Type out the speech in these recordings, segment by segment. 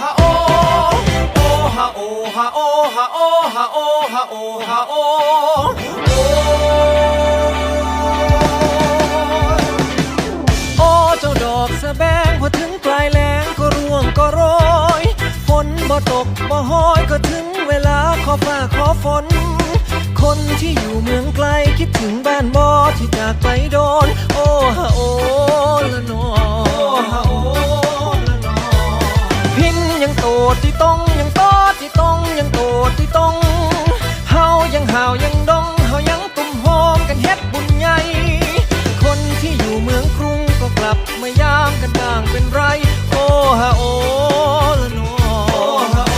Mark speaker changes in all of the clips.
Speaker 1: ฮาโอโอฮาโอฮาโอฮาโอฮาโอฮาโอฮาโอโอ
Speaker 2: เจ้าดอกสะแบงพอถึงปลายแล้งก็ร่วงก็โรยฝนบ่ตกบ่ห้อยก็ถึงเวลาขอฟ้าขอฝนคนที่อยู่เมืองไกลคิดถึงบ้านบ่ที่จากไปโดน โอฮะโอ้ ดที่ต้องยังโตดที่ต้องยังโตดที่ต้องเฮายังห่าวยังดงเฮายังตุ่มหอมกันเฮ็ดบุญใหญ่คนที่อยู่เมืองกรุงก็กลับมายามกันบ้างเป็นไร โอ้ฮะโอละนอ
Speaker 1: ฮาโอ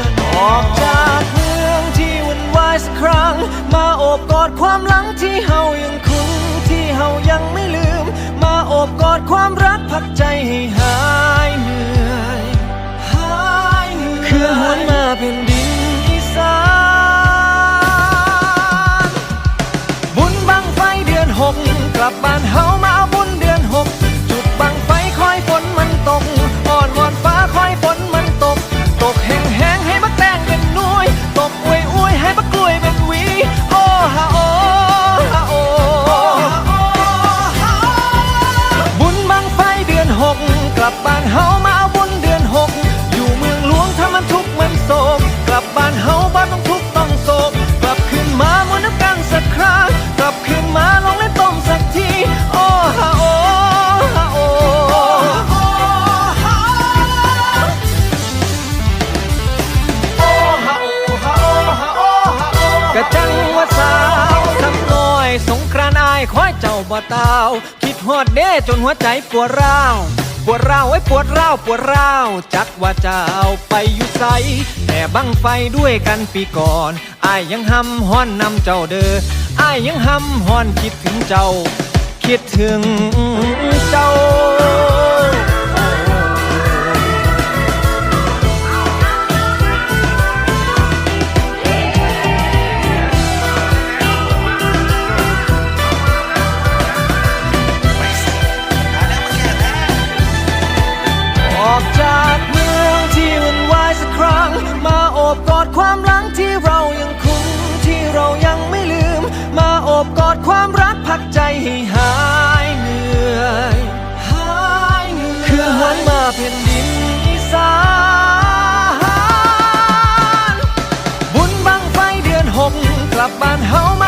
Speaker 1: ละน
Speaker 2: ออกจากเมืองที่วุ่นวายสักครั้ง มาโอบกอดความหลังที่เฮายังคุ้นที่เฮายังไม่ลืม มาโอบกอดความรักพักใจให้หายเหนื่อย
Speaker 1: แผ่น
Speaker 2: ดินอีสานบุญบังไฟเดือนหกกลับบ้านเฮามา กก อยเจ้าบ่ตาวคิดฮอดเด้จนหัวใจปวดร้าว ปวดร้าวไอ้ปวดร้าวปวดร้าว จักว่าเจ้าไปอยู่ไสแต่บังไฟด้วยกันปีก่อนอายยังห้ำฮ้อนนำเจ้าเด้ออายยังห้ำฮ้อนคิดถึงเจ้า คิดถึงเจ้า find home.